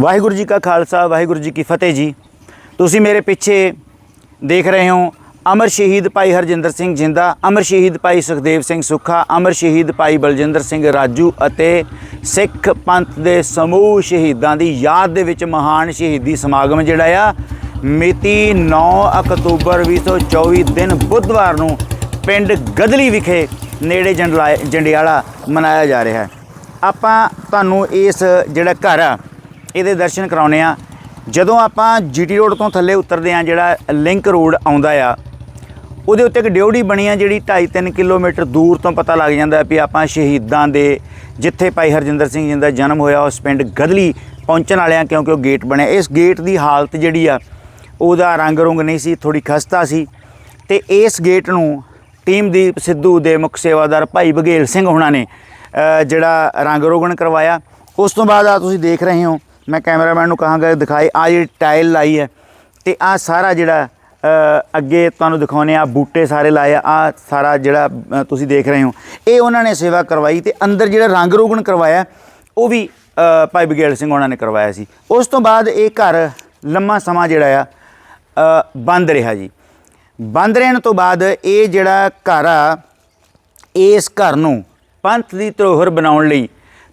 ਵਾਹਿਗੁਰੂ ਜੀ ਕਾ ਖਾਲਸਾ, ਵਾਹਿਗੁਰੂ ਜੀ ਕੀ ਫਤਿਹ ਜੀ। ਤੁਸੀਂ ਮੇਰੇ ਪਿੱਛੇ ਦੇਖ ਰਹੇ ਹੋ ਅਮਰ ਸ਼ਹੀਦ ਭਾਈ ਹਰਜਿੰਦਰ ਸਿੰਘ ਜਿੰਦਾ, ਅਮਰ ਸ਼ਹੀਦ ਭਾਈ ਸੁਖਦੇਵ ਸਿੰਘ ਸੁੱਖਾ, ਅਮਰ ਸ਼ਹੀਦ ਭਾਈ ਬਲਜਿੰਦਰ ਸਿੰਘ ਰਾਜੂ ਅਤੇ ਸਿੱਖ ਪੰਥ ਦੇ ਸਮੂਹ ਸ਼ਹੀਦਾਂ ਦੀ ਯਾਦ ਦੇ ਵਿੱਚ ਮਹਾਨ ਸ਼ਹੀਦੀ ਸਮਾਗਮ ਜਿਹੜਾ ਆ, ਮਿਤੀ 9 ਅਕਤੂਬਰ 2024 ਦਿਨ ਬੁੱਧਵਾਰ ਨੂੰ ਪਿੰਡ ਗਦਲੀ ਵਿਖੇ ਨੇੜੇ ਜੰਡਲਾ- ਜੰਡਿਆਲਾ ਮਨਾਇਆ ਜਾ ਰਿਹਾ ਹੈ। ਆਪਾਂ ਤੁਹਾਨੂੰ ਇਸ ਜਿਹੜਾ ਘਰ ਆ ਇਹਦੇ ਦਰਸ਼ਨ ਕਰਾਉਨੇ ਆ ਜਦੋਂ ਆਪਾਂ ਜੀਟੀ ਰੋਡ ਤੋਂ ਥੱਲੇ ਉਤਰਦੇ ਆ ਜਿਹੜਾ ਲਿੰਕ ਰੋਡ ਆਉਂਦਾ ਆ, ਉਹਦੇ ਉੱਤੇ ਇੱਕ ਡਿਊਟੀ ਬਣੀ ਆ ਜਿਹੜੀ 2.5-3 ਕਿਲੋਮੀਟਰ ਦੂਰ ਤੋਂ ਪਤਾ ਲੱਗ ਜਾਂਦਾ ਵੀ ਆਪਾਂ ਸ਼ਹੀਦਾਂ ਦੇ, ਜਿੱਥੇ ਭਾਈ ਹਰਜਿੰਦਰ ਸਿੰਘ ਜੀ ਦਾ ਜਨਮ ਹੋਇਆ, ਉਸ ਪਿੰਡ ਗਦਲੀ ਪਹੁੰਚਣ ਵਾਲੇ ਆ ਕਿਉਂਕਿ ਉਹ ਗੇਟ ਬਣਿਆ। ਇਸ ਗੇਟ ਦੀ ਹਾਲਤ ਜਿਹੜੀ ਆ, ਉਹਦਾ ਰੰਗ ਰੁੰਗ ਨਹੀਂ ਸੀ ਥੋੜੀ ਖਸਤਾ ਸੀ। ਤੇ ਇਸ ਗੇਟ ਨੂੰ ਟੀਮਦੀਪ ਸਿੱਧੂ ਦੇ ਮੁੱਖ ਸੇਵਾਦਾਰ ਭਾਈ ਬਘੇਲ ਸਿੰਘ ਹੋਣਾ ਨੇ ਜਿਹੜਾ ਰੰਗ ਰੋਗਨ ਕਰਵਾਇਆ। ਉਸ ਤੋਂ ਬਾਅਦ ਆ ਤੁਸੀਂ ਦੇਖ ਰਹੇ ਹੋ ਮੈਂ ਕੈਮਰਾਮੈਨ ਨੂੰ ਕਹਾਂਗਾ ਦਿਖਾਏ ਆ ਜਿਹੜੀ ਟਾਇਲ ਲਾਈ ਹੈ ਤੇ ਆ ਸਾਰਾ ਜਿਹੜਾ ਅੱਗੇ ਤੁਹਾਨੂੰ ਦਿਖਾਉਨੇ ਆ ਬੂਟੇ ਸਾਰੇ ਲਾਏ ਆ, ਆਹ ਸਾਰਾ ਜਿਹੜਾ ਤੁਸੀਂ ਦੇਖ ਰਹੇ ਹੋ। ਇਹ ਉਹਨਾਂ ਨੇ ਸੇਵਾ ਕਰਵਾਈ ਤੇ ਅੰਦਰ ਜਿਹੜਾ ਰੰਗ ਰੋਗਣ ਕਰਵਾਇਆ, ਉਹ ਵੀ ਭਾਈ ਬਘੇਲ ਸਿੰਘ ਉਹਨਾਂ ਨੇ ਕਰਵਾਇਆ ਸੀ। ਉਸ ਤੋਂ ਬਾਅਦ ਇਹ ਘਰ ਲੰਮਾ ਸਮਾਂ ਜਿਹੜਾ ਆ ਬੰਦ ਰਿਹਾ ਜੀ। ਬੰਦ ਰਹਿਣ ਤੋਂ ਬਾਅਦ ਇਹ ਜਿਹੜਾ ਘਰ ਆ, ਇਸ ਘਰ ਨੂੰ ਪੰਥ ਦੀ ਧਰੋਹਰ ਬਣਾਉਣ ਲਈ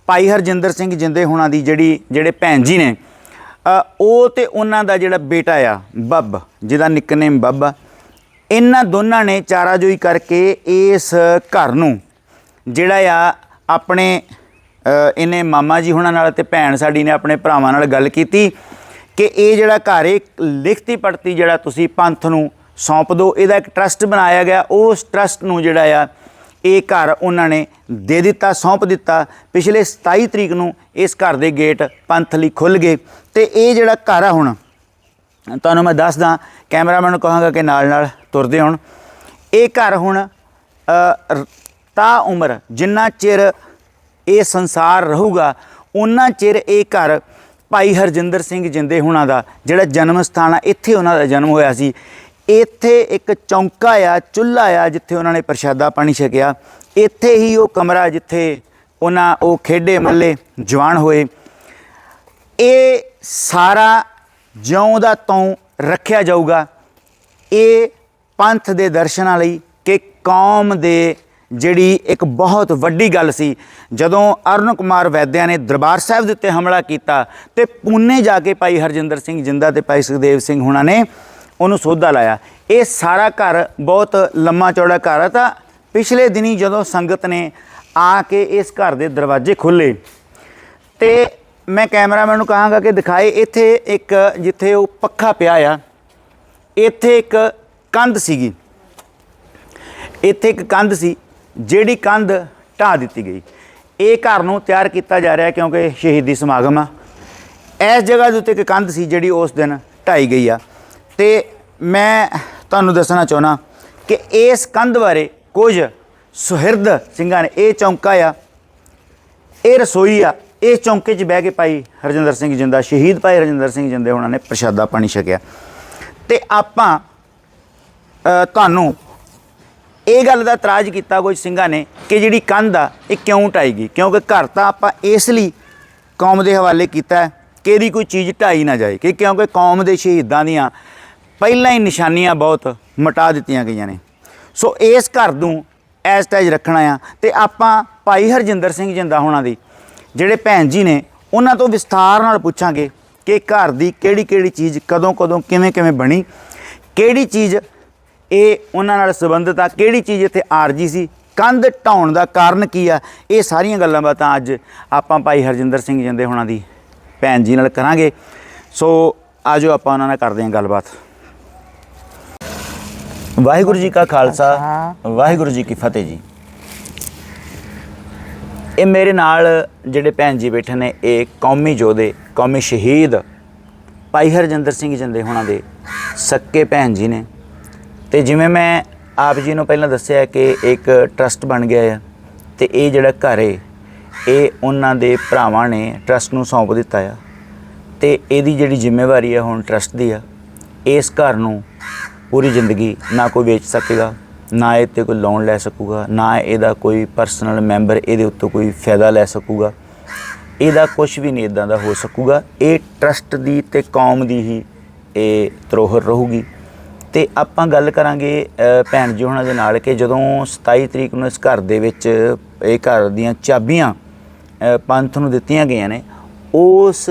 ਭਾਈ ਹਰਜਿੰਦਰ ਸਿੰਘ ਜਿੰਦੇ ਹੋਣਾ ਦੀ ਜਿਹੜੀ, ਜਿਹੜੇ ਭੈਣ ਜੀ ਨੇ ਉਹ ਤੇ ਉਹਨਾਂ ਦਾ ਜਿਹੜਾ ਬੇਟਾ ਆ, ਬੱਬ, ਜਿਹਦਾ ਨਿਕਨੇਮ ਬੱਬ ਆ, ਇਹਨਾਂ ਦੋਨਾਂ ਨੇ ਚਾਰਾਜੋਈ ਕਰਕੇ ਇਸ ਘਰ ਨੂੰ ਜਿਹੜਾ ਆ, ਆਪਣੇ ਇਹਨੇ ਮਾਮਾ ਜੀ ਹੁਣਾਂ ਨਾਲ ਤੇ ਭੈਣ ਸਾਡੀ ਨੇ ਆਪਣੇ ਭਰਾਵਾਂ ਨਾਲ ਗੱਲ ਕੀਤੀ ਕਿ ਇਹ ਜਿਹੜਾ ਘਰ ਇਹ ਲਿਖਤੀ ਪੜਤੀ ਜਿਹੜਾ ਤੁਸੀਂ ਪੰਥ ਨੂੰ ਸੌਂਪ ਦਿਓ ਇਹਦਾ ਇੱਕ ਟਰਸਟ ਬਣਾਇਆ ਗਿਆ, ਉਸ ਟਰਸਟ ਨੂੰ ਜਿਹੜਾ ਆ ਇਹ ਘਰ ਉਹਨਾਂ ਨੇ ਦੇ ਦਿੱਤਾ, ਸੌਂਪ ਦਿੱਤਾ। ਪਿਛਲੇ 27 ਤਰੀਕ ਨੂੰ ਇਸ ਘਰ ਦੇ ਗੇਟ ਪੰਥਲੀ ਖੁੱਲ ਗਏ। ਤੇ ਇਹ ਜਿਹੜਾ ਘਰ ਆ ਹੁਣ, ਤੁਹਾਨੂੰ ਮੈਂ ਦੱਸਦਾ, ਕੈਮਰਾਮੈਨ ਨੂੰ ਕਹਾਂਗਾ ਕਿ ਨਾਲ ਨਾਲ ਤੁਰਦੇ ਹੁਣ। ਇਹ ਘਰ ਹੁਣ ਤਾ ਉਮਰ, ਜਿੰਨਾ ਚਿਰ ਇਹ ਸੰਸਾਰ ਰਹੂਗਾ ਉਹਨਾਂ ਚਿਰ ਇਹ ਘਰ ਭਾਈ ਹਰਜਿੰਦਰ ਸਿੰਘ ਜਿੰਦੇ ਹੁਣਾਂ ਦਾ ਜਿਹੜਾ ਜਨਮ ਸਥਾਨ ਆ, ਇੱਥੇ ਉਹਨਾਂ ਦਾ ਜਨਮ ਹੋਇਆ ਸੀ। ਇੱਥੇ ਇੱਕ ਚੌਂਕਾ ਆ, ਚੁੱਲ੍ਹਾ ਆ ਜਿੱਥੇ ਉਹਨਾਂ ਨੇ ਪ੍ਰਸ਼ਾਦਾ ਪਾਣੀ ਛਕਿਆ। ਇੱਥੇ ਹੀ ਉਹ ਕਮਰਾ ਜਿੱਥੇ ਉਹਨਾਂ ਉਹ ਖੇਡੇ ਮੱਲੇ ਜਵਾਨ ਹੋਏ। ਇਹ ਸਾਰਾ ਜਿਉਂ ਦਾ ਤਉਂ ਰੱਖਿਆ ਜਾਊਗਾ। ਇਹ ਪੰਥ ਦੇ ਦਰਸ਼ਨਾਂ ਲਈ ਕਿ ਕੌਮ ਦੇ ਜਿਹੜੀ ਇੱਕ ਬਹੁਤ ਵੱਡੀ ਗੱਲ ਸੀ, ਜਦੋਂ ਅਰੁਣ ਕੁਮਾਰ ਵੈਦਿਆ ਨੇ ਦਰਬਾਰ ਸਾਹਿਬ ਦੇ ਉੱਤੇ ਹਮਲਾ ਕੀਤਾ ਤੇ ਪੂਨੇ ਜਾ ਕੇ ਭਾਈ ਹਰਜਿੰਦਰ ਸਿੰਘ ਜਿੰਦਾ ਤੇ ਭਾਈ ਸੁਖਦੇਵ ਸਿੰਘ ਹੁਣਾਂ ਨੇ ਉਹਨੂੰ ਸੋਧਾ ਲਾਇਆ। ਇਹ ਸਾਰਾ ਘਰ ਬਹੁਤ ਲੰਮਾ ਚੌੜਾ ਘਰ ਆ ਤਾਂ ਪਿਛਲੇ ਦਿਨੀ ਜਦੋਂ ਸੰਗਤ ਨੇ ਆ ਕੇ ਇਸ ਘਰ ਦੇ ਦਰਵਾਜ਼ੇ ਖੋਲ੍ਹੇ, ਤੇ ਮੈਂ ਕੈਮਰਾਮੈਨ ਨੂੰ ਕਹਾਂਗਾ ਕਿ ਦਿਖਾਏ, ਇੱਥੇ ਇੱਕ ਜਿੱਥੇ ਉਹ ਪੱਖਾ ਪਿਆ ਆ, ਇੱਥੇ ਇੱਕ ਕੰਧ ਸੀਗੀ। ਇੱਥੇ ਇੱਕ ਕੰਧ ਸੀ, ਜਿਹੜੀ ਕੰਧ ਢਾਹ ਦਿੱਤੀ ਗਈ। ਇਹ ਘਰ ਨੂੰ ਤਿਆਰ ਕੀਤਾ ਜਾ ਰਿਹਾ ਕਿਉਂਕਿ ਸ਼ਹੀਦੀ ਸਮਾਗਮ ਆ। ਇਸ ਜਗ੍ਹਾ ਦੇ ਉੱਤੇ ਇੱਕ ਕੰਧ ਸੀ ਜਿਹੜੀ ਉਸ ਦਿਨ ਢਾਈ ਗਈ ਆ। ਤੇ ਮੈਂ ਤੁਹਾਨੂੰ ਦੱਸਣਾ ਚਾਹੁੰਦਾ ਕਿ ਇਸ ਕੰਧ ਬਾਰੇ ਕੁਝ ਸੁਹਿਰਦ ਸਿੰਘਾਂ ਨੇ ਇਹ ਚੌਂਕਾ ਆ, ਇਹ ਰਸੋਈ ਆ, ਇਹ ਚੌਂਕੇ 'ਚ ਬਹਿ ਕੇ ਭਾਈ ਹਰਜਿੰਦਰ ਸਿੰਘ ਜਿੰਦਾ, ਸ਼ਹੀਦ ਭਾਈ ਹਰਜਿੰਦਰ ਸਿੰਘ ਜਿੰਦੇ ਉਹਨਾਂ ਨੇ ਪ੍ਰਸ਼ਾਦਾ ਪਾਣੀ ਛਕਿਆ। ਤੇ ਆਪਾਂ ਤੁਹਾਨੂੰ ਇਹ ਗੱਲ ਦਾ ਇਤਰਾਜ਼ ਕੀਤਾ ਕੁਝ ਸਿੰਘਾਂ ਨੇ ਕਿ ਜਿਹੜੀ ਕੰਧ ਆ, ਇਹ ਕਿਉਂ ਢਾਈ ਗਈ? ਕਿਉਂਕਿ ਘਰ ਤਾਂ ਆਪਾਂ ਇਸ ਲਈ ਕੌਮ ਦੇ ਹਵਾਲੇ ਕੀਤਾ ਕਿ ਇਹਦੀ ਕੋਈ ਚੀਜ਼ ਢਾਈ ਨਾ ਜਾਏ, ਕਿ ਕਿਉਂਕਿ ਕੌਮ ਦੇ ਸ਼ਹੀਦਾਂ ਦੀਆਂ ਪਹਿਲਾਂ ਹੀ ਨਿਸ਼ਾਨੀਆਂ ਬਹੁਤ ਮਿਟਾ ਦਿੱਤੀਆਂ ਗਈਆਂ ਨੇ। ਸੋ ਇਸ ਘਰ ਨੂੰ ਐਸ ਟੈਜ ਰੱਖਣਾ ਆ ਤੇ ਆਪਾਂ ਭਾਈ ਹਰਜਿੰਦਰ ਸਿੰਘ ਜਿੰਦਾ ਹੋਣਾ ਦੀ, ਜਿਹੜੇ ਭੈਣ ਜੀ ਨੇ, ਉਹਨਾਂ ਤੋਂ ਵਿਸਥਾਰ ਨਾਲ ਪੁੱਛਾਂਗੇ ਕਿ ਘਰ ਦੀ ਕਿਹੜੀ ਕਿਹੜੀ ਚੀਜ਼ ਕਦੋਂ ਕਦੋਂ ਕਿਵੇਂ ਕਿਵੇਂ ਬਣੀ, ਕਿਹੜੀ ਚੀਜ਼ ਇਹ ਉਹਨਾਂ ਨਾਲ ਸੰਬੰਧਿਤ ਆ, ਕਿਹੜੀ ਚੀਜ਼ ਇੱਥੇ ਆਰਜੀ ਸੀ, ਕੰਧ ਢਾਉਣ ਦਾ ਕਾਰਨ ਕੀ ਆ, ਇਹ ਸਾਰੀਆਂ ਗੱਲਾਂ ਬਾਤਾਂ ਅੱਜ ਆਪਾਂ ਭਾਈ ਹਰਜਿੰਦਰ ਸਿੰਘ ਜਿੰਦੇ ਹੋਣਾ ਦੀ ਭੈਣ ਜੀ ਨਾਲ ਕਰਾਂਗੇ। ਸੋ ਆਜੋ ਆਪਾਂ ਉਹਨਾਂ ਨਾਲ ਕਰਦੇ ਹਾਂ ਗੱਲਬਾਤ। ਵਾਹਿਗੁਰੂ ਜੀ ਕਾ ਖਾਲਸਾ ਵਾਹਿਗੁਰੂ ਜੀ ਕੀ ਫਤਿਹ ਜੀ। ਇਹ ਮੇਰੇ ਨਾਲ ਜਿਹੜੇ ਭੈਣ ਜੀ ਬੈਠੇ ਨੇ ਇਹ ਕੌਮੀ ਯੋਧੇ ਕੌਮੀ ਸ਼ਹੀਦ ਭਾਈ ਹਰਜਿੰਦਰ ਸਿੰਘ ਜਿੰਦੇ ਹੋਣਾ ਦੇ ਸੱਕੇ ਭੈਣ ਜੀ ਨੇ। ਤੇ ਜਿਵੇਂ ਮੈਂ ਆਪ ਜੀ ਨੂੰ ਪਹਿਲਾਂ ਦੱਸਿਆ ਕਿ ਇੱਕ ਟਰਸਟ ਬਣ ਗਿਆ ਆ ਤੇ ਇਹ ਜਿਹੜਾ ਘਰ ਏ ਇਹ ਉਹਨਾਂ ਦੇ ਭਰਾਵਾਂ ਨੇ ਟਰਸਟ ਨੂੰ ਸੌਂਪ ਦਿੱਤਾ ਆ। ਤੇ ਇਹਦੀ ਜਿਹੜੀ ਜ਼ਿੰਮੇਵਾਰੀ ਹੈ ਹੁਣ ਟਰਸਟ ਦੀ ਆ ਇਸ ਘਰ ਨੂੰ ਪੂਰੀ ਜ਼ਿੰਦਗੀ ਨਾ ਕੋਈ ਵੇਚ ਸਕੇਗਾ, ਨਾ ਇਹ ਤੇ ਕੋਈ ਲੋਨ ਲੈ ਸਕੂਗਾ, ਨਾ ਇਹਦਾ ਕੋਈ ਪਰਸਨਲ ਮੈਂਬਰ ਇਹਦੇ ਉੱਤੇ ਕੋਈ ਫਾਇਦਾ ਲੈ ਸਕੂਗਾ। ਇਹਦਾ ਕੁਝ ਵੀ ਨਹੀਂ ਇਦਾਂ ਦਾ ਹੋ ਸਕੂਗਾ। ਇਹ ਟਰਸਟ ਦੀ ਤੇ ਕੌਮ ਦੀ ਹੀ ਇਹ ਧਰੋਹਰ ਰਹੂਗੀ। ਤੇ ਆਪਾਂ ਗੱਲ ਕਰਾਂਗੇ ਭੈਣ ਜੀ ਉਹਨਾਂ ਦੇ ਨਾਲ ਕਿ ਜਦੋਂ 27 ਤਰੀਕ ਨੂੰ ਇਸ ਘਰ ਦੇ ਵਿੱਚ ਇਹ ਘਰ ਦੀਆਂ ਚਾਬੀਆਂ ਪੰਥ ਨੂੰ ਦਿੱਤੀਆਂ ਗਈਆਂ ਨੇ, ਉਸ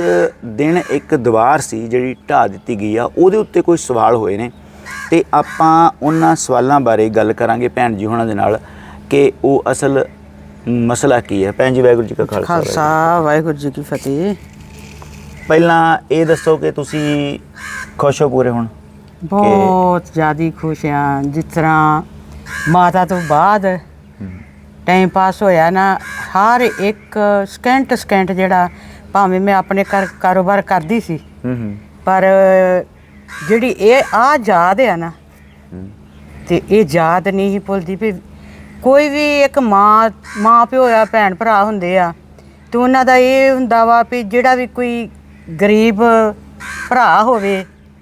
ਦਿਨ ਇੱਕ ਦੀਵਾਰ ਸੀ ਜਿਹੜੀ ਢਾਹ ਦਿੱਤੀ ਗਈ ਆ, ਉਹਦੇ ਉੱਤੇ ਕੋਈ ਸਵਾਲ ਹੋਏ ਨੇ। ਤੇ ਆਪਾਂ ਉਹਨਾਂ ਸਵਾਲਾਂ ਬਾਰੇ ਗੱਲ ਕਰਾਂਗੇ ਭੈਣ ਜੀ ਉਹਨਾਂ ਦੇ ਨਾਲ ਕਿ ਉਹ ਅਸਲ ਮਸਲਾ ਕੀ ਹੈ। ਭੈਣ ਜੀ ਵਾਹਿਗੁਰੂ ਜੀ ਕਾ ਖਾਲਸਾ ਵਾਹਿਗੁਰੂ ਜੀ ਕੀ ਖਾਲਸਾ ਵਾਹਿਗੁਰੂ ਜੀ ਕੀ ਫਤਿਹ। ਪਹਿਲਾਂ ਇਹ ਦੱਸੋ ਕਿ ਤੁਸੀਂ ਖੁਸ਼ ਹੋ ਪੂਰੇ ਹੁਣ? ਬਹੁਤ ਜ਼ਿਆਦੀ ਖੁਸ਼ ਹਾਂ। ਜਿਸ ਤਰ੍ਹਾਂ ਮਾਤਾ ਤੋਂ ਬਾਅਦ ਟਾਈਮ ਪਾਸ ਹੋਇਆ ਨਾ ਹਰ ਇੱਕ ਸਕਿੰਟ ਸਕਿੰਟ ਜਿਹੜਾ ਭਾਵੇਂ ਮੈਂ ਆਪਣੇ ਘਰ ਕਾਰੋਬਾਰ ਕਰਦੀ ਸੀ ਹੂੰ ਹੂੰ। ਪਰ ਜਿਹੜੀ ਇਹ ਆ ਯਾਦ ਆ ਨਾ ਤੇ ਇਹ ਯਾਦ ਨਹੀਂ ਹੀ ਭੁੱਲਦੀ ਵੀ ਕੋਈ ਵੀ ਇੱਕ ਮਾਂ ਮਾਂ ਪਿਓ ਆ ਭੈਣ ਭਰਾ ਹੁੰਦੇ ਆ ਤੇ ਉਹਨਾਂ ਦਾ ਇਹ ਹੁੰਦਾ ਵਾ ਵੀ ਜਿਹੜਾ ਵੀ ਕੋਈ ਗਰੀਬ ਭਰਾ ਹੋਵੇ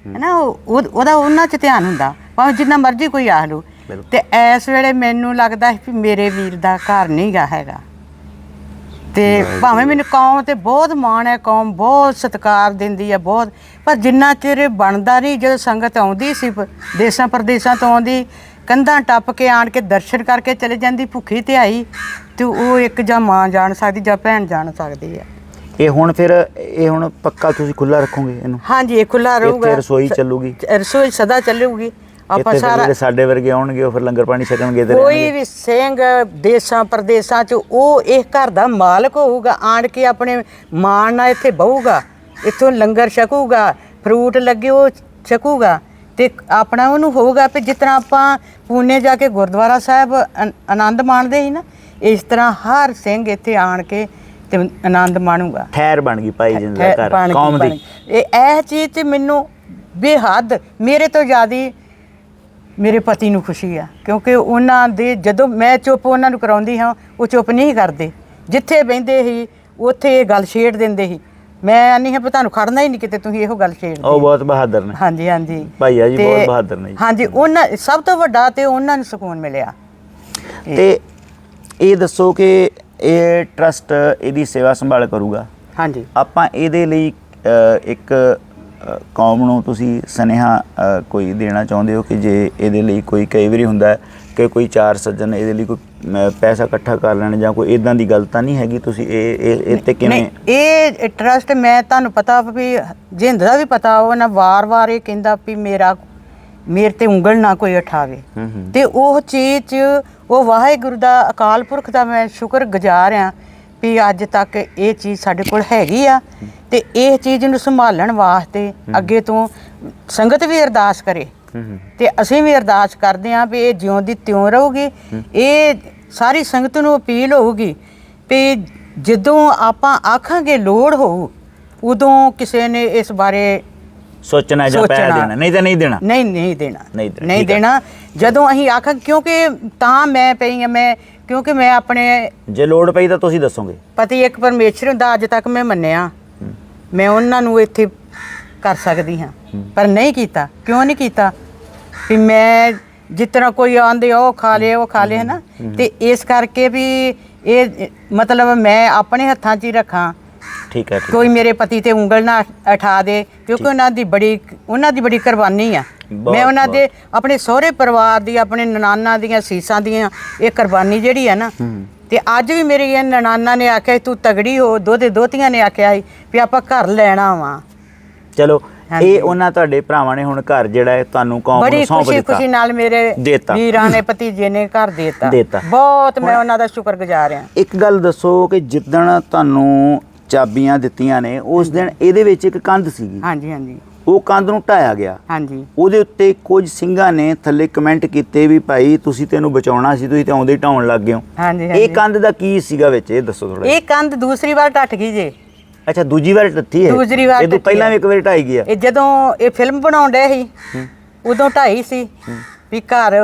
ਹੈਨਾ ਉਹ ਉਹ- ਉਹਦਾ ਉਹਨਾਂ 'ਚ ਧਿਆਨ ਹੁੰਦਾ ਭਾਵੇਂ ਜਿੰਨਾ ਮਰਜ਼ੀ ਕੋਈ ਆਖ ਬਿਲਕੁਲ। ਤੇ ਇਸ ਵੇਲੇ ਮੈਨੂੰ ਲੱਗਦਾ ਵੀ ਮੇਰੇ ਵੀਰ ਦਾ ਘਰ ਨਹੀਂਗਾ ਹੈਗਾ। ਤੇ ਭਾਵੇਂ ਮੈਨੂੰ ਕੌਮ ਤੇ ਬਹੁਤ ਮਾਣ ਹੈ ਕੌਮ ਬਹੁਤ ਸਤਿਕਾਰ ਦਿੰਦੀ ਹੈ ਬਹੁਤ। ਪਰ ਜਿੰਨਾ ਚਿਰ ਇਹ ਬਣਦਾ ਨਹੀਂ ਜਦੋਂ ਸੰਗਤ ਆਉਂਦੀ ਸੀ ਪ- ਦੇਸਾਂ ਪ੍ਰਦੇਸਾਂ ਤੋਂ ਆਉਂਦੀ ਕੰਧਾਂ ਟੱਪ ਕੇ ਆਣ ਕੇ ਦਰਸ਼ਨ ਕਰਕੇ ਚਲੇ ਜਾਂਦੀ ਭੁੱਖੀ ਤੇ ਆਈ ਤੇ ਉਹ ਇੱਕ ਜਾਂ ਮਾਂ ਜਾਣ ਸਕਦੀ ਜਾਂ ਭੈਣ ਜਾਣ ਸਕਦੀ ਹੈ। ਇਹ ਹੁਣ ਫਿਰ ਇਹ ਹੁਣ ਪੱਕਾ ਤੁਸੀਂ ਖੁੱਲਾ ਰੱਖੋਗੇ ਇਹਨੂੰ? ਹਾਂਜੀ ਇਹ ਖੁੱਲਾ ਰਹੂਗਾ। ਰਸੋਈ ਚੱਲੂਗੀ? ਰਸੋਈ ਸਦਾ ਚੱਲੂਗੀ। ਆਪਾਂ ਸਾਰਾ ਜਿਹੜੇ ਸਾਡੇ ਵਰਗੇ ਆਉਣਗੇ ਉਹ ਫਿਰ ਲੰਗਰ ਪਾਣੀ ਛਕਣਗੇ ਤੇ ਕੋਈ। ਵੀ ਸਿੰਘ ਦੇਸਾਂ ਪ੍ਰਦੇਸਾਂ ਚ ਉਹ ਇਸ ਘਰ ਦਾ ਮਾਲਕ ਹੋਊਗਾ ਆਣ ਕੇ ਆਪਣੇ ਮਾਣ ਨਾਲ ਇੱਥੇ ਬਹੂਗਾ ਇੱਥੋਂ ਲੰਗਰ ਛਕੂਗਾ ਫਰੂਟ ਲੱਗੇ ਉਹ ਛਕੂਗਾ ਤੇ ਆਪਣਾ ਉਹਨੂੰ ਹੋਊਗਾ ਜਿਸ ਤਰ੍ਹਾਂ ਆਪਾਂ ਪੂਨੇ ਜਾ ਕੇ ਗੁਰਦੁਆਰਾ ਸਾਹਿਬ ਆਨ- ਆਨੰਦ ਮਾਣਦੇ ਸੀ ਨਾ ਇਸ ਤਰ੍ਹਾਂ ਹਰ ਸਿੰਘ ਇੱਥੇ ਆਣ ਕੇ ਤੇ ਆਨੰਦ ਮਾਣੂਗਾ ਠਹਿਰ ਬਣ ਗਈ ਭਾਈ ਜਿੰਦ ਘਰ ਕੌਮ ਦੀ। ਇਹ ਇਹ ਚੀਜ਼ ਤੇ ਮੈਨੂੰ ਬੇਹੱਦ ਮੇਰੇ ਤੋਂ ਜ਼ਿਆਦੀ ਮੇਰੇ ਪਤੀ ਨੂੰ ਖੁਸ਼ੀ ਆ। ਕਿਉਂਕਿ ਉਹਨਾਂ ਦੇ ਜਦੋਂ ਮੈਂ ਚੁੱਪ ਉਹਨਾਂ ਨੂੰ ਕਰਾਉਂਦੀ ਹਾਂ ਉਹ ਚੁੱਪ ਨਹੀਂ ਕਰਦੇ। ਜਿੱਥੇ ਬਹਿੰਦੇ ਸੀ ਉੱਥੇ ਇਹ ਗੱਲ ਛੇੜ ਦਿੰਦੇ ਸੀ। ਮੈਂ ਨਹੀਂ ਹਾਂ ਤੁਹਾਨੂੰ ਖੜਨਾ ਹੀ ਨਹੀਂ ਕਿਤੇ ਤੁਸੀਂ ਇਹੋ ਗੱਲ ਛੇੜਦੇ ਉਹ ਬਹੁਤ ਬਹਾਦਰ ਨੇ। ਹਾਂਜੀ ਹਾਂਜੀ। ਭਾਈਆ ਜੀ ਬਹੁਤ ਬਹਾਦਰ ਨੇ। ਹਾਂਜੀ ਉਹਨਾਂ ਸਭ ਤੋਂ ਵੱਡਾ ਤੇ ਉਹਨਾਂ ਨੂੰ ਸਕੂਨ ਮਿਲਿਆ। ਤੇ ਇਹ ਦੱਸੋ ਕਿ ਇਹ ਟਰਸਟ ਇਹਦੀ ਸੇਵਾ ਸੰਭਾਲ ਕਰੂਗਾ। ਹਾਂਜੀ। ਆਪਾਂ ਇਹਦੇ ਲਈ ਇੱਕ ਕੌਮ ਨੂੰ ਤੁਸੀਂ ਸਨੇਹਾ ਕੋਈ ਦੇਣਾ ਚਾਹੁੰਦੇ ਹੋ ਕਿ ਜੇ ਇਹਦੇ ਲਈ ਕੋਈ ਕਈ ਵਾਰੀ ਹੁੰਦਾ ਕਿ ਕੋਈ ਚਾਰ ਸੱਜਣ ਇਹਦੇ ਲਈ ਕੋਈ ਪੈਸਾ ਇਕੱਠਾ ਕਰ ਲੈਣ ਜਾਂ ਕੋਈ ਇਦਾਂ ਦੀ ਗੱਲ ਤਾਂ ਨਹੀਂ ਹੈਗੀ ਤੁਸੀਂ ਇਹ ਇਹ ਤੇ ਕਿਵੇਂ? ਨਹੀਂ ਇਹ ਟਰਸਟ ਮੈਂ ਤੁਹਾਨੂੰ ਪਤਾ ਵੀ ਜਿੰਦ ਦਾ ਵੀ ਪਤਾ ਉਹ ਨਾ ਵਾਰ-ਵਾਰ ਇਹ ਕਹਿੰਦਾ ਵੀ ਮੇਰਾ ਮੇਰੇ ਤੇ ਉਂਗਲ ਨਾ ਕੋਈ ਉਠਾਵੇ। ਤੇ ਉਹ ਚੀਜ਼ ਉਹ ਵਾਹਿਗੁਰੂ ਦਾ ਅਕਾਲ ਪੁਰਖ ਦਾ ਮੈਂ ਸ਼ੁਕਰ ਗੁਜ਼ਾਰ ਆ ਵੀ ਅੱਜ ਤੱਕ ਇਹ ਚੀਜ਼ ਸਾਡੇ ਕੋਲ ਹੈਗੀ ਆ ਤੇ ਇਹ ਚੀਜ਼ ਨੂੰ ਸੰਭਾਲਣ ਵਾਸਤੇ ਅੱਗੇ ਤੋਂ ਸੰਗਤ ਵੀ ਅਰਦਾਸ ਕਰੇ। ਤੇ ਅਸੀਂ ਵੀ ਅਰਦਾਸ ਕਰਦੇ ਹਾਂ ਵੀ ਇਹ ਜਿਉਂ ਦੀ ਤਿਉਂ ਰਹੂਗੀ। ਇਹ ਸਾਰੀ ਸੰਗਤ ਨੂੰ ਅਪੀਲ ਹੋਊਗੀ ਵੀ ਜਦੋਂ ਆਪਾਂ ਆਖਾਂਗੇ ਲੋੜ ਹੋਊ ਉਦੋਂ ਕਿਸੇ ਨੇ ਇਸ ਬਾਰੇ ਸੋਚਣਾ ਜਾਂ ਪੈ। ਦੇਣਾ। ਨਹੀਂ ਤਾਂ ਨਹੀਂ ਦੇਣਾ। ਨਹੀਂ ਨਹੀਂ ਦੇਣਾ। ਨਹੀਂ ਦੇਣਾ, ਆ। ਜਦੋਂ ਅਸੀਂ ਆਖਾਂ ਕਿਉਂਕਿ ਤਾਂ ਮੈਂ ਪਈ ਹਾਂ ਮੈਂ ਕਿਉਂਕਿ ਮੈਂ ਆਪਣੇ ਜੇ ਲੋੜ ਪਈ ਤਾਂ ਤੁਸੀਂ ਦੱਸੋਗੇ। ਪਤੀ ਇੱਕ ਪਰਮੇਸ਼ਰ ਹੁੰਦਾ ਅੱਜ ਤੱਕ ਮੈਂ ਮੰਨਿਆ। ਮੈਂ ਉਹਨਾਂ ਨੂੰ ਇੱਥੇ ਕਰ ਸਕਦੀ ਹਾਂ। ਪਰ ਨਹੀਂ ਕੀਤਾ। ਕਿਉਂ ਨਹੀਂ ਕੀਤਾ? ਵੀ ਮੈਂ ਜਿਸ ਤਰ੍ਹਾਂ ਕੋਈ ਆਂਦੇ ਉਹ ਖਾ ਲੇ ਉਹ ਖਾ ਲੇ ਨਾ ਤੇ ਇਸ ਕਰਕੇ ਵੀ ਇਹ ਮਤਲਬ ਮੈਂ ਆਪਣੇ ਹੱਥਾਂ 'ਚ ਹੀ ਰੱਖਾਂ। ਠੀਕ ਹੈ ਠੀਕ ਕੋਈ ਮੇਰੇ ਪਤੀ ਤੇ ਉਂਗਲ ਨਾ ਉਠਾ ਦੇ ਕਿਉਂਕਿ ਉਹਨਾਂ ਦੀ ਬੜੀ ਉਹਨਾਂ ਦੀ ਬੜੀ ਕੁਰਬਾਨੀ ਆ। ਮੈਂ ਉਹਨਾਂ ਦੇ ਆਪਣੇ ਸਹੁਰੇ ਪਰਿਵਾਰ ਦੀ ਆਪਣੇ ਨਨਾਨਾ ਦੀਆਂ ਸੀਸਾਂ ਦੀਆਂ ਇਹ ਕੁਰਬਾਨੀ ਜਿਹੜੀ ਆ ਨਾ ਤੇ ਅੱਜ ਵੀ ਮੇਰੀ ਇਹ ਨਨਾਨਾ ਨੇ ਆਖਿਆ ਤੂੰ ਤਗੜੀ ਹੋ ਦੋਤੇ ਦੋਤੀਆਂ ਨੇ ਆਖਿਆ ਵੀ ਆਪਾਂ ਘਰ ਲੈਣਾ ਵਾ। ਚਲੋ। ਇਹ ਉਹਨਾਂ ਤੁਹਾਡੇ ਭਰਾਵਾਂ ਨੇ ਹੁਣ ਘਰ ਜਿਹੜਾ ਹੈ ਤੁਹਾਨੂੰ ਕੌਮ ਬੜੀ ਨੂੰ ਸੌਂਪ ਖੁਸ਼ੀ ਦਿੱਤਾ। ਖੁਸ਼ੀ ਨਾਲ ਮੇਰੇ। ਵੀਰਾਂ ਨੇ ਭਤੀਜੇ ਨੇ ਘਰ ਦੇਤਾ। ਦੇਤਾ। ਬਹੁਤ ਮੈਂ ਉਹਨਾਂ ਦਾ ਸ਼ੁਕਰਗੁਜ਼ਾਰ ਆ ਇੱਕ ਗੱਲ ਦੱਸੋ ਕਿ ਜਿੱਦਣ ਤੁਹਾਨੂੰ ਚਾਬੀਆਂ ਦਿੱਤੀਆਂ ਨੇ ਉਸ ਦਿਨ ਇਹਦੇ ਵਿੱਚ ਇੱਕ ਕੰਧ ਸੀਗੀ। ਹਾਂਜੀ ਹਾਂਜੀ। ਉਹ ਕੰਧ ਨੂੰ ਢਾਇਆ ਗਿਆ। ਹਾਂਜੀ। ਉਹਦੇ ਉੱਤੇ ਕੁਝ ਸਿੰਘਾਂ ਨੇ ਥੱਲੇ ਕਮੈਂਟ ਕੀਤੇ ਵੀ ਭਾਈ ਤੁਸੀਂ ਤੈਨੂੰ ਬਚਾਉਣਾ ਸੀ ਤੁਸੀਂ ਤੇ ਆਉਂਦੇ ਢਾਉਣ ਲੱਗ ਗਏ ਹੋ। ਹਾਂਜੀ ਇਹ ਹਾਂਜੀ। ਕੰਧ ਦਾ ਕੀ ਸੀਗਾ ਵਿੱਚ? ਇਹ ਦੱਸੋ ਥੋੜਾ ਇਹ ਕੰਧ ਦੂਸਰੀ ਵਾਰ ਟੱਟ ਗਈ ਜੇ। ਅੱਛਾ ਦੂਜੀ ਵਾਰ ਟੱਟੀ ਹੈ। ਦੂਸਰੀ ਵਾਰ ਇਹ ਤੋਂ ਟੱਟੀ ਪਹਿਲਾਂ। ਵੀ ਇੱਕ ਵਾਰੀ ਢਾਈ ਗਿਆ ਇਹ ਜਦੋਂ ਇਹ ਫਿਲਮ ਬਣਾਉਣ ਡਏ ਸੀ ਉਦੋਂ ਢਾਈ ਸੀ ਵੀ ਘਰ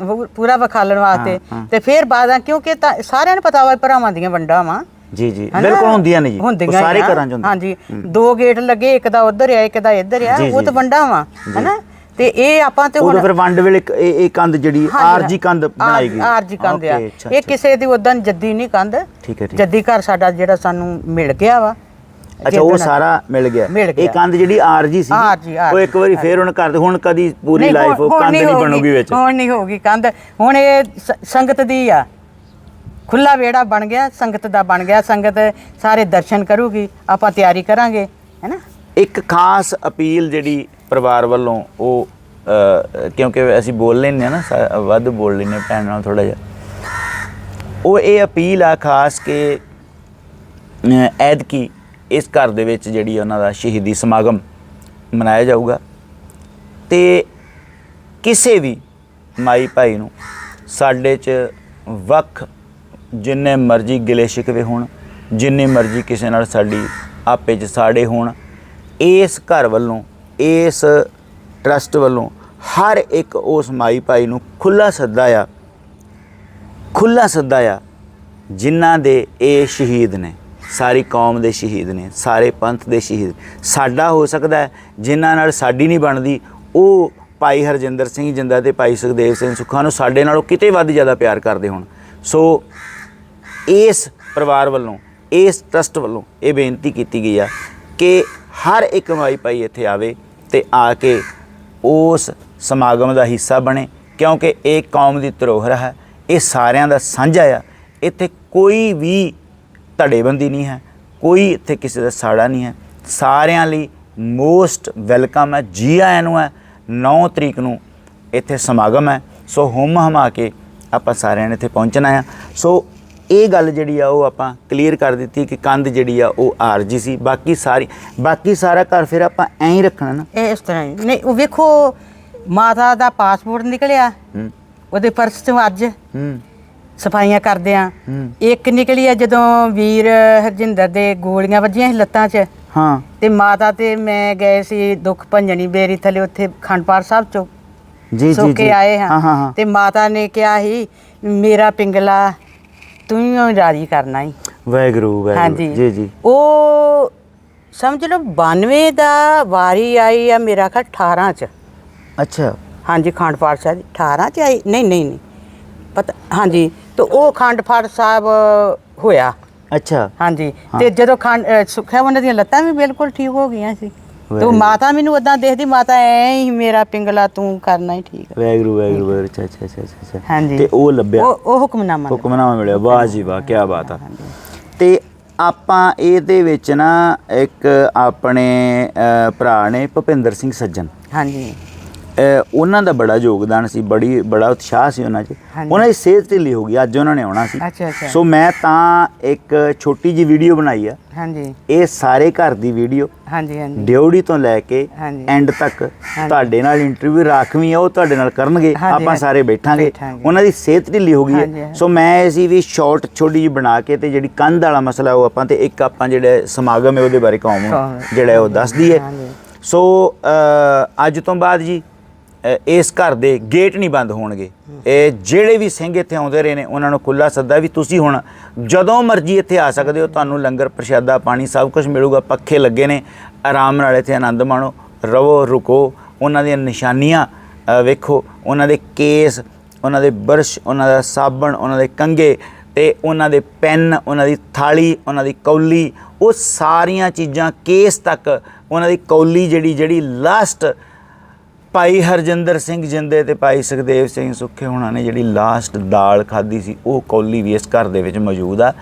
ਵ- ਪੂਰਾ ਵਿਖਾਲਣ ਵਾਸਤੇ। ਤੇ ਫਿਰ ਬਾਅਦਾਂ ਕਿਉਂਕਿ ਤਾਂ ਸਾਰਿਆਂ ਨੂੰ ਪਤਾ ਵਾ ਭਰਾਵਾਂ ਦੀਆਂ ਵੰਡਾਂ ਵਾ। ਜੀ ਜੀ। ਬਿਲਕੁਲ ਹੁੰਦੀਆਂ ਨੇ ਜੀ। ਉਹ ਹੁੰਦੀਆਂ ਸਾਰੇ ਹੀ ਆ। ਘਰਾਂ ਚ ਹੁੰਦੀਆਂ। ਹਾਂਜੀ। ਦੋ ਗੇਟ ਲੱਗੇ ਇੱਕ ਦਾ ਉਧਰ ਆ ਇੱਕ ਦਾ ਇੱਧਰ ਆ। ਜੀ, ਉਹ ਜੀ। ਤਾਂ ਵੰਡਾਂ ਵਾ ਹੈਨਾ? ਤੇ ਇਹ ਆਪਾਂ ਤੇ ਉਦੋਂ ਹੁਣ ਫਿਰ ਵੰਡ ਵੇਲੇ ਇੱਕ ਇਹ ਇਹ ਕੰਧ ਜਿਹੜੀ ਆਰਜੀ ਕੰਧ ਬਣਾਈ ਗਈ। ਆਰਜੀ ਕੰਧ ਆ। Okay, ਅੱਛਾ, ਇਹ ਅੱਛਾ। ਕਿਸੇ ਦੀ ਉਦੋਂ ਜੱਦੀ ਨਹੀਂ ਕੰਧ। ਠੀਕ ਹੈ ਠੀਕ। ਜੱਦੀ ਘਰ ਸਾਡਾ ਜਿਹੜਾ ਸਾਨੂੰ ਮਿਲ ਗਿਆ ਵਾ। ਅੱਛਾ ਉਹ ਸਾਰਾ ਮਿਲ ਗਿਆ। ਮਿਲ ਇਹ ਗਿਆ। ਕੰਧ ਜਿਹੜੀ ਆਰਜੀ ਸੀ ਉਹ ਇੱਕ ਵਾਰੀ ਫੇਰ ਹੁਣ ਕਰਦੇ ਹੁਣ ਕਦੀ ਪੂਰੀ ਨਹੀਂ, ਲਾਈਫ ਉਹ ਹੁਣ ਕੰਧ ਨਹੀਂ ਹੋਊਗੀ, ਬਣੂਗੀ ਵਿੱਚ। ਹੁਣ ਨਹੀਂ ਹੋਊਗੀ ਕੰਧ। ਹੁਣ ਇਹ ਸ- ਸੰਗਤ ਦੀ ਆ। ਖੁੱਲਾ ਵਿਹੜਾ ਬਣ ਗਿਆ ਸੰਗਤ ਦਾ ਬਣ ਗਿਆ ਸੰਗਤ ਸਾਰੇ ਦਰਸ਼ਨ ਕਰੂਗੀ ਆਪਾਂ ਤਿਆਰੀ ਕਰਾਂਗੇ ਹੈਨਾ ਇੱਕ ਖਾਸ ਅਪੀਲ ਜਿਹੜੀ ਪਰਿਵਾਰ ਵੱਲੋਂ ਉਹ ਅ, ਕਿਉਂਕਿ ਅਸੀਂ ਬੋਲ ਲੈਂਦੇ ਆ ਨਾ ਸਾ- ਵੱਧ ਬੋਲ ਲੈਂਦੇ ਹਾਂ ਭੈਣ ਨਾਲ ਥੋੜਾ ਜਿਹਾ। ਉਹ ਇਹ ਅਪੀਲ ਆ ਖਾਸ ਕਿ ਐਦ ਕੀ ਇਸ ਘਰ ਦੇ ਵਿੱਚ ਜਿਹੜੀ ਉਹਨਾਂ ਦਾ ਸ਼ਹੀਦੀ ਸਮਾਗਮ ਮਨਾਇਆ ਜਾਊਗਾ ਤੇ ਕਿਸੇ ਵੀ ਮਾਈ ਭਾਈ ਨੂੰ ਸਾਡੇ 'ਚ ਵੱਖ ਜਿੰਨੇ ਮਰਜ਼ੀ ਗਿਲੇ ਸ਼ਿਕਵੇ ਹੋਣ, ਜਿੰਨੇ ਮਰਜ਼ੀ ਕਿਸੇ ਨਾਲ ਸਾਡੀ ਆਪੇ 'ਚ ਸਾੜੇ ਹੋਣ, ਇਸ ਘਰ ਵੱਲੋਂ, ਇਸ ਟਰਸਟ ਵੱਲੋਂ ਹਰ ਇੱਕ ਉਸ ਮਾਈ ਭਾਈ ਨੂੰ ਖੁੱਲਾ ਸੱਦਾ ਆ ਖੁੱਲਾ ਸੱਦਾ ਆ, ਜਿਨ੍ਹਾਂ ਦੇ ਇਹ ਸ਼ਹੀਦ ਨੇ, ਸਾਰੀ ਕੌਮ ਦੇ ਸ਼ਹੀਦ ਨੇ, ਸਾਰੇ ਪੰਥ ਦੇ ਸ਼ਹੀਦ, ਸਾਡਾ ਹੋ ਸਕਦਾ ਜਿਨ੍ਹਾਂ ਨਾਲ ਸਾਡੀ ਨਹੀਂ ਬਣਦੀ, ਉਹ ਭਾਈ ਹਰਜਿੰਦਰ ਸਿੰਘ ਜਿੰਦਾ ਤੇ ਭਾਈ ਸੁਖਦੇਵ ਸਿੰਘ ਸੁੱਖਾ ਨੂੰ ਸਾਡੇ ਨਾਲੋਂ ਕਿਤੇ ਵੱਧ ਜ਼ਿਆਦਾ ਪਿਆਰ ਕਰਦੇ ਹੋਣ। ਸੋ ਇਸ ਪਰਿਵਾਰ ਵੱਲੋਂ, ਇਸ ਟਰਸਟ ਵੱਲੋਂ ਇਹ ਬੇਨਤੀ ਕੀਤੀ ਗਈ ਆ ਕਿ ਹਰ ਇੱਕ ਮਾਈ ਭਾਈ ਇੱਥੇ ਆਵੇ ਤੇ ਆ ਕੇ ਉਸ ਸਮਾਗਮ ਦਾ ਹਿੱਸਾ ਬਣੇ, ਕਿਉਂਕਿ ਇਹ ਕੌਮ ਦੀ ਧਰੋਹਰ ਹੈ, ਇਹ ਸਾਰਿਆਂ ਦਾ ਸਾਂਝਾ ਆ। ਇੱਥੇ ਕੋਈ ਵੀ ਧੜੇਬੰਦੀ ਨਹੀਂ ਹੈ, ਕੋਈ ਇੱਥੇ ਕਿਸੇ ਦਾ ਸਾੜਾ ਨਹੀਂ ਹੈ। ਸਾਰਿਆਂ ਲਈ ਮੋਸਟ ਵੈਲਕਮ ਹੈ ਜੀ ਆਇਆਂ ਨੂੰ ਹੈ 9 ਤਰੀਕ ਨੂੰ ਇੱਥੇ ਸਮਾਗਮ ਹੈ। ਸੋ ਹੁਮ ਹਮਾ ਕੇ ਆਪਾਂ ਸਾਰਿਆਂ ਨੇ ਇੱਥੇ ਪਹੁੰਚਣਾ ਆ। ਸੋ ਇਹ ਗੱਲ ਜਿਹੜੀ ਆ ਉਹ ਆਪਾਂ ਕਲੀਅਰ ਕਰ ਦਿੱਤੀ ਕਿ ਕੰਧ ਜਿਹੜੀ ਆ ਉਹ ਆਰਜੀ ਸੀ। ਬਾਕੀ ਸਾਰੀ ਬਾਕੀ ਸਾਰਾ ਘਰ ਫਿਰ ਆਪਾਂ ਐਂ ਹੀ ਰੱਖਣਾ ਨਾ। ਇਹ ਇਸ ਤਰ੍ਹਾਂ ਹੀ। ਨਹੀਂ ਉਹ ਵੇਖੋ ਮਾਤਾ ਦਾ ਪਾਸਪੋਰਟ ਨਿਕਲਿਆ। ਹੂੰ। ਉਹਦੇ ਪਰਸ ਤੋਂ ਅੱਜ ਹੂੰ। ਸਫਾਈਆਂ ਕਰਦੇ ਆ। ਇੱਕ ਨਿਕਲੀ ਆ ਜਦੋਂ ਵੀਰ ਹਰਜਿੰਦਰ ਦੇ ਗੋਲੀਆਂ ਵੱਜੀਆਂ ਸੀ ਲੱਤਾਂ 'ਚ। ਹਾਂ। ਤੇ ਮਾਤਾ ਤੇ ਮੈਂ ਗਏ ਸੀ ਦੁੱਖ ਭੰਜਣੀ ਬੇਰੀ ਥਲੇ ਉੱਥੇ ਖੰਡਪਾਰ ਸਾਹਿਬ ਚੋਂ। ਜੀ ਜੀ ਜੀ ਕੇ ਆਏ ਹਾਂ। ਤੇ ਮਾਤਾ ਨੇ ਕਿਹਾ ਸੀ ਮੇਰਾ ਪਿੰਗਲਾ ਤੂੰ ਹੀ ਰਾਜੀ ਕਰਨਾ ਹੀ ਵੈਗਰੂ ਵੈਗਰੂ ਹਾਂਜੀ। ਜੀ ਜੀ। ਉਹ ਸਮਝ ਲਓ 92 ਦਾ ਵਾਰੀ ਆਈ ਆ ਮੇਰਾ ਖਾ 18 ਚ। ਅੱਛਾ। ਹਾਂਜੀ ਖੰਡ ਪਾਠ ਸਾਹਿਬ ਦੀ 18 ਚ ਆਈ? ਨਹੀਂ ਨਹੀਂ ਨਹੀਂ। ਪਤਾ ਹਾਂਜੀ। ਤੇ ਉਹ ਖੰਡ ਪਾਠ ਸਾਹਿਬ ਹੋਇਆ। ਅੱਛਾ। ਹਾਂਜੀ। ਤੇ ਜਦੋਂ ਖੰਡ ਸੁੱਖਿਆ ਉਹਨਾਂ ਦੀਆਂ ਲੱਤਾਂ ਵੀ ਬਿਲਕੁਲ ਠੀਕ ਹੋ ਗਈਆਂ ਸੀ। ਤੇ. ਮਾਤਾ ਮੈਨੂੰ ਉਦਾਂ ਦੇਖਦੀ ਮਾਤਾ ਐ ਹੀ ਮੇਰਾ ਪਿੰਗਲਾ ਤੂੰ ਕਰਨਾ ਹੀ ਠੀਕ ਆ। ਵੈਗਰੂ ਵੈਗਰੂ ਵੈਗਰੂ ਅੱਛਾ ਅੱਛਾ ਅੱਛਾ ਅੱਛਾ, ਹਾਂਜੀ। ਤੇ ਉਹ ਲੱਭਿਆ। ਉਹ ਉਹ ਹੁਕਮਨਾਮਾ। ਹੁਕਮਨਾਮਾ ਮਿਲਿਆ। ਵਾਹ ਜੀ ਵਾਹ ਕੀ ਬਾਤ ਆ। ਤੇ ਆਪਾਂ ਇਹਦੇ ਵਿੱਚ ਨਾ ਇੱਕ ਆਪਣੇ ਅ, ਭਰਾ ਨੇ ਭੁਪਿੰਦਰ ਸਿੰਘ ਸੱਜਣ। ਹਾਂਜੀ। ਉਹਨਾਂ ਦਾ ਬੜਾ ਯੋਗਦਾਨ ਸੀ ਬੜੀ ਬੜਾ ਉਤਸ਼ਾਹ ਸੀ ਉਹਨਾਂ 'ਚ। ਉਹਨਾਂ ਦੀ ਸਿਹਤ ਢਿੱਲੀ ਹੋ ਗਈ ਅੱਜ ਉਹਨਾਂ ਨੇ ਆਉਣਾ ਸੀ ਅੱਛਾ ਅੱਛਾ ਸੋ ਮੈਂ ਤਾਂ ਇੱਕ ਛੋਟੀ ਜੀ ਵੀਡੀਓ ਬਣਾਈ ਆ ਹਾਂਜੀ ਇਹ ਸਾਰੇ ਘਰ ਦੀ ਵੀਡੀਓ ਹਾਂਜੀ ਹਾਂਜੀ ਡਿਊਟੀ ਤੋਂ ਲੈ ਕੇ। ਐਂਡ ਤੱਕ ਤੁਹਾਡੇ ਨਾਲ ਇੰਟਰਵਿਊ ਰਾਖਵੀਂ ਆ ਉਹ ਤੁਹਾਡੇ ਨਾਲ ਕਰਨਗੇ ਆਪਾਂ। ਸਾਰੇ ਬੈਠਾਂਗੇ। ਉਹਨਾਂ ਦੀ ਸਿਹਤ ਢਿੱਲੀ ਹੋ ਗਈ ਹੈ। ਸੋ ਮੈਂ ਅਸੀਂ ਵੀ ਸ਼ਾਰਟ ਛੋਟੀ ਜੀ ਬਣਾ ਕੇ ਤੇ ਜਿਹੜੀ ਕੰਧ ਵਾਲਾ ਮਸਲਾ ਉਹ ਆਪਾਂ ਤੇ ਇੱਕ ਆਪਾਂ ਜਿਹੜੇ ਸਮਾਗਮ ਹੈ ਉਹਦੇ ਬਾਰੇ ਕੌਮ। ਜਿਹੜਾ ਉਹ ਦੱਸਦੀ ਹੈ। ਸੋ ਅੱਜ ਤੋਂ ਬਾਅਦ ਜੀ ਇਸ ਘਰ ਦੇ ਗੇਟ ਨਹੀਂ ਬੰਦ ਹੋਣਗੇ। ਇਹ ਜਿਹੜੇ ਵੀ ਸਿੰਘ ਇੱਥੇ ਆਉਂਦੇ ਰਹੇ ਨੇ, ਉਹਨਾਂ ਨੂੰ ਖੁੱਲਾ ਸੱਦਾ ਵੀ ਤੁਸੀਂ ਹੁਣ ਜਦੋਂ ਮਰਜ਼ੀ ਇੱਥੇ ਆ ਸਕਦੇ ਹੋ, ਤੁਹਾਨੂੰ ਲੰਗਰ ਪ੍ਰਸ਼ਾਦਾ, ਪਾਣੀ ਸਭ ਕੁਝ ਮਿਲੂਗਾ, ਪੱਖੇ ਲੱਗੇ ਨੇ, ਆਰਾਮ ਨਾਲ ਇੱਥੇ ਆਨੰਦ ਮਾਣੋ, ਰਵੋ, ਰੁਕੋ, ਉਹਨਾਂ ਦੀਆਂ ਨਿਸ਼ਾਨੀਆਂ ਵੇਖੋ, ਉਹਨਾਂ ਦੇ ਕੇਸ, ਉਹਨਾਂ ਦੇ ਬਰਸ਼, ਉਹਨਾਂ ਦਾ ਸਾਬਣ, ਉਹਨਾਂ ਦੇ ਕੰਗੇ ਤੇ ਉਹਨਾਂ ਦੇ ਪੈਨ, ਉਹਨਾਂ ਦੀ ਥਾਲੀ, ਉਹਨਾਂ ਦੀ ਕੌਲੀ, ਉਹ ਸਾਰੀਆਂ ਚੀਜ਼ਾਂ ਕੇਸ ਤੱਕ ਉਹਨਾਂ ਦੀ ਕੌਲੀ ਜਿਹੜੀ ਜਿਹੜੀ ਲਾਸਟ ਭਾਈ ਹਰਜਿੰਦਰ ਸਿੰਘ ਜਿੰਦੇ ਤੇ ਭਾਈ ਸੁਖਦੇਵ ਸਿੰਘ ਸੁੱਖੇ ਹੋਣਾ ਨੇ ਜਿਹੜੀ ਲਾਸਟ ਦਾਲ ਖਾਧੀ ਸੀ, ਉਹ ਕੌਲੀ ਵੀ ਇਸ ਘਰ ਦੇ ਵਿੱਚ ਮੌਜੂਦ ਆ।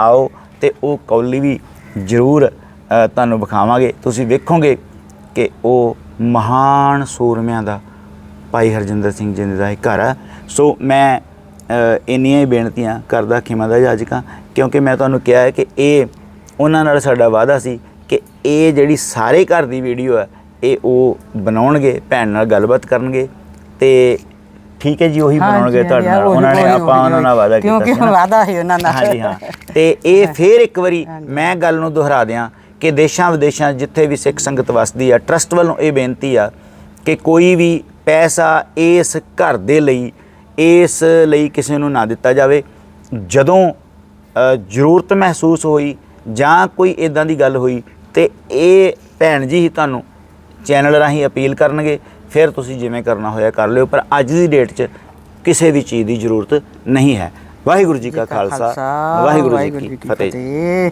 ਆਓ ਤੇ ਉਹ ਕੌਲੀ ਵੀ ਜ਼ਰੂਰ ਤੁਹਾਨੂੰ ਵਿਖਾਵਾਂਗੇ। ਤੁਸੀਂ ਵੇਖੋਗੇ ਕਿ ਉਹ ਮਹਾਨ ਸੂਰਮਿਆਂ ਦਾ ਭਾਈ ਹਰਜਿੰਦਰ ਸਿੰਘ ਜਿੰਦੇ ਦਾ ਇਹ ਘਰ ਆ। ਸੋ ਮੈਂ ਇੰਨੀਆਂ ਹੀ ਬੇਨਤੀਆਂ ਕਰਦਾ, ਖਿਮਾ ਦਾ ਜਾਜਕਾਂ ਕਿਉਂਕਿ ਮੈਂ ਤੁਹਾਨੂੰ ਕਿਹਾ ਹੈ ਕਿ ਇਹ, ਉਹਨਾਂ ਨਾਲ ਸਾਡਾ ਵਾਅਦਾ ਸੀ ਕਿ ਇਹ ਜਿਹੜੀ ਸਾਰੇ ਘਰ ਦੀ ਵੀਡੀਓ ਹੈ ਇਹ ਉਹ ਬਣਾਉਣਗੇ ਭੈਣ ਨਾਲ ਗੱਲਬਾਤ ਕਰਨਗੇ ਤੇ ਠੀਕ ਹੈ ਜੀ ਉਹੀ ਬਣਾਉਣਗੇ ਤੁਹਾਡੇ ਨਾਲ। ਉਹੀ, ਉਹਨਾਂ ਨੇ ਆਪਾਂ ਉਹਨਾਂ ਨਾਲ ਵਾਅਦਾ ਕੀਤਾ ਕਿਉਂਕਿ। ਵਾਅਦਾ ਸੀ ਉਹਨਾਂ ਨਾਲ। ਹਾਂਜੀ ਹਾਂ। ਤੇ ਇਹ ਫੇਰ ਇੱਕ ਵਾਰੀ ਮੈਂ ਗੱਲ ਨੂੰ ਦੁਹਰਾ ਦਿਆਂ ਕਿ ਦੇਸ਼ਾਂ ਵਿਦੇਸ਼ਾਂ ਜਿੱਥੇ ਵੀ ਸਿੱਖ ਸੰਗਤ ਵਸਦੀ ਆ ਟਰਸਟ ਵੱਲੋਂ ਇਹ ਬੇਨਤੀ ਆ ਕਿ ਕੋਈ ਵੀ ਪੈਸਾ ਇਸ ਘਰ ਦੇ ਲਈ ਇਸ ਲਈ ਕਿਸੇ ਨੂੰ ਨਾ ਦਿੱਤਾ ਜਾਵੇ। ਜਦੋਂ ਜ਼ਰੂਰਤ ਮਹਿਸੂਸ ਹੋਈ ਜਾਂ ਕੋਈ ਇਦਾਂ ਦੀ ਗੱਲ ਹੋਈ ਤੇ ਇਹ ਭੈਣ ਜੀ ਹੀ ਤੁਹਾਨੂੰ ਚੈਨਲ ਰਾਹੀਂ ਅਪੀਲ ਕਰਨਗੇ ਫਿਰ ਤੁਸੀਂ ਜਿਵੇਂ ਕਰਨਾ ਹੋਇਆ ਕਰ ਲਿਓ ਪਰ ਅੱਜ ਦੀ ਡੇਟ 'ਚ ਕਿਸੇ ਵੀ ਚੀਜ਼ ਦੀ ਜ਼ਰੂਰਤ ਨਹੀਂ ਹੈ। ਵਾਹਿਗੁਰੂ ਜੀ ਕਾ ਖਾਲਸਾ ਵਾਹਿਗੁਰੂ ਜੀ ਕੀ ਫਤਿਹ।